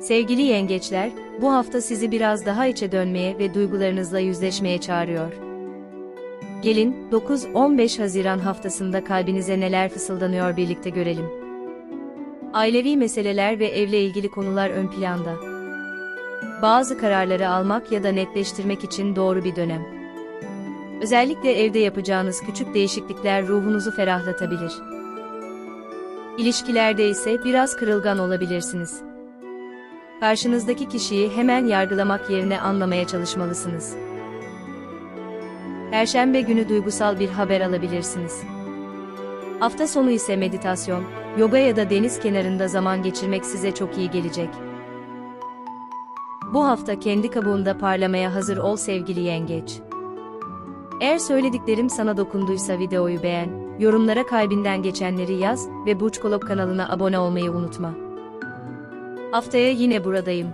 Sevgili yengeçler, bu hafta sizi biraz daha içe dönmeye ve duygularınızla yüzleşmeye çağırıyor. Gelin, 9-15 Haziran haftasında kalbinize neler fısıldanıyor birlikte görelim. Ailevi meseleler ve evle ilgili konular ön planda. Bazı kararları almak ya da netleştirmek için doğru bir dönem. Özellikle evde yapacağınız küçük değişiklikler ruhunuzu ferahlatabilir. İlişkilerde ise biraz kırılgan olabilirsiniz. Karşınızdaki kişiyi hemen yargılamak yerine anlamaya çalışmalısınız. Perşembe günü duygusal bir haber alabilirsiniz. Hafta sonu ise meditasyon, yoga ya da deniz kenarında zaman geçirmek size çok iyi gelecek. Bu hafta kendi kabuğunda parlamaya hazır ol sevgili yengeç. Eğer söylediklerim sana dokunduysa videoyu beğen, yorumlara kalbinden geçenleri yaz ve Burç Kolop kanalına abone olmayı unutma. Haftaya yine buradayım.